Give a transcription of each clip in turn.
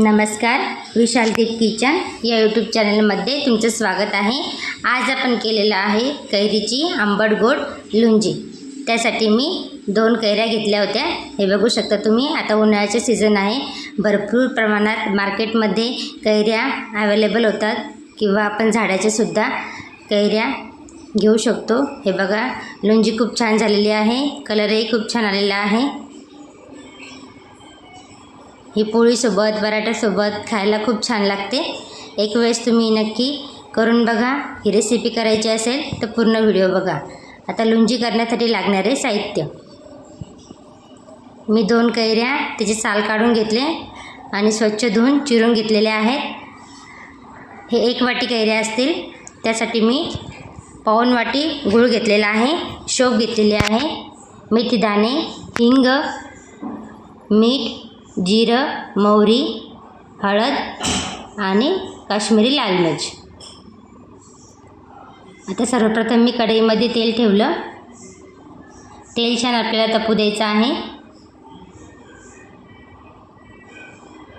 नमस्कार विशालदीप किचन या यूट्यूब चॅनलमध्ये तुमचं स्वागत आहे. आज आपण केलेलं आहे कैरीची आंबट गोड लुंजी. त्यासाठी मी दोन कैऱ्या घेतल्या होत्या. हे बघू शकता तुम्ही आता उन्हाळ्याचे सीझन आहे. भरपूर प्रमाणात मार्केटमध्ये कैऱ्या अवेलेबल होतात किंवा आपण झाडाच्या सुद्धा कैऱ्या घेऊ शकतो. हे बघा लुंजी खूप छान झालेली आहे कलरही खूप छान आलेला आहे. ही पोळीसोबत बराट्यासोबत खायला खूप छान लागते. एक वेळेस तुम्ही नक्की करून बघा. ही रेसिपी करायची असेल तर पूर्ण व्हिडिओ बघा. आता लुंजी करण्यासाठी लागणारे साहित्य. मी दोन कैऱ्या त्याचे साल काढून घेतले आणि स्वच्छ धुवून चिरून घेतलेले आहेत. हे एक वाटी कैऱ्या असतील. त्यासाठी मी पाऊन वाटी गूळ घेतलेला आहे. शोप घेतलेली आहे. मेथी दाणे हिंग मीठ जिरं मोहरी हळद आणि काश्मीरी लाल मिर्च. आता सर्वप्रथम मी कढईमध्ये तेल ठेवलं. तेल छान आपल्याला तपू द्यायचं आहे.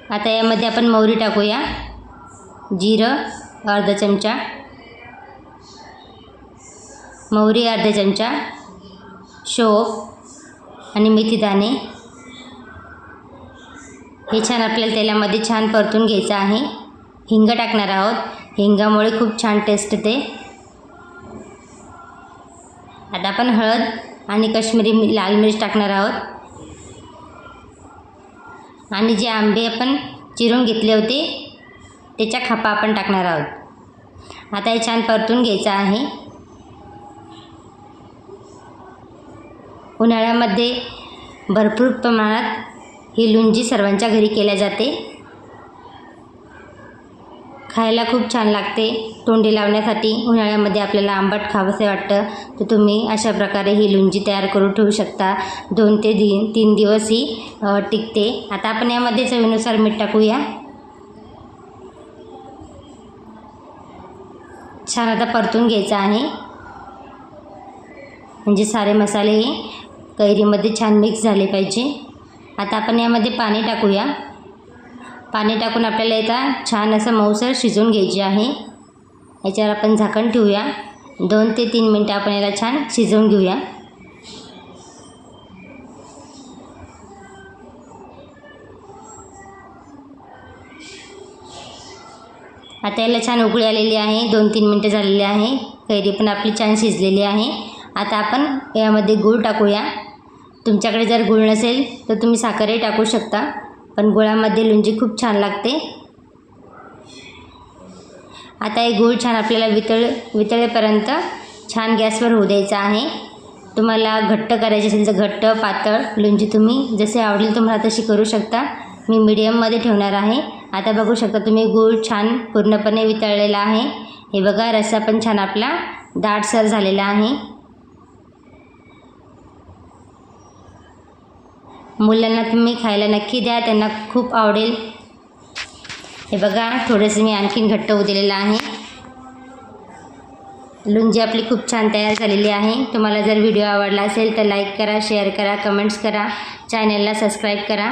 आता यामध्ये आपण मोहरी टाकूया. जिरं अर्धा चमचा. मोहरी अर्धा चमचा. शोप आणि मेथी दाणे हे छान आपल्याला तेलामध्ये छान परतून घ्यायचं आहे. हिंग टाकणार आहोत. हिंगामुळे खूप छान टेस्ट येते. आता आपण हळद आणि काश्मीरी लाल मिरच टाकणार आहोत. आणि जे आंबे आपण चिरून घेतले होते त्याच्या खापा आपण टाकणार आहोत. आता हे छान परतून घ्यायचं आहे. उन्हाळ्यामध्ये भरपूर प्रमाणात ही लुंजी सर्वांच्या घरी केल्या जाते. खायला खूप छान लागते. तोंडी लावण्यासाठी उन्हाळ्यामध्ये आपल्याला आंबट खावंसे वाटतं. तर तुम्ही अशा प्रकारे ही लुंजी तयार करून ठेवू शकता. दोन ते दिन तीन दिवस ही टिकते. आता आपण यामध्ये चवीनुसार मीठ टाकूया. छान आता परतून घ्यायचं आहे. म्हणजे सारे मसाले हे कैरीमध्ये छान मिक्स झाले पाहिजे. आता आपण यामध्ये पाणी टाकूया. पाणी टाकून आपल्याला इथं छान असं मऊसर शिजवून घ्यायची आहे. याच्यावर आपण झाकण ठेवूया. दोन ते तीन मिनटं आपण याला छान शिजवून घेऊया. आता याला छान उकळी आलेली आहे. दोन तीन मिनटं झालेली आहे. कैरी पण आपली छान शिजलेली आहे. आता आपण यामध्ये गूळ टाकूया. तुमच्याकडे जर गुळ नसेल तर तुम्ही साखरही टाकू शकता. पण गुळामध्ये लुंजी खूप छान लागते. आता हे गूळ छान आपल्याला वितळ वितळेपर्यंत छान गॅसवर होऊ द्यायचं आहे. तुम्हाला घट्ट करायचे असेल तर घट्ट पातळ लुंजी तुम्ही जसे आवडेल तुम्हाला तशी करू शकता. मी मीडियममध्ये ठेवणार आहे. आता बघू शकता तुम्ही गूळ छान पूर्णपणे वितळलेला आहे. हे बघा रस्सा पण छान आपला दाटसर झालेला आहे. मुलांना तुम्ही खायला नक्की द्या त्यांना खूप आवडेल. हे बघा थोडंसं मी आणखीन घट्ट होऊ दिलेलं आहे. लुंजी आपली खूप छान तयार झालेली आहे. तुम्हाला जर व्हिडिओ आवडला असेल तर लाईक करा शेअर करा कमेंट्स करा चॅनलला सबस्क्राईब करा.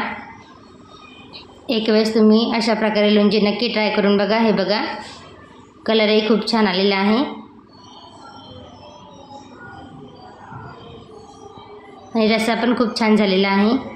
एक वेळेस तुम्ही अशा प्रकारे लुंजी नक्की ट्राय करून बघा. हे बघा कलरही खूप छान आलेला आहे. आणि रस्सा पण खूप छान झालेला आहे.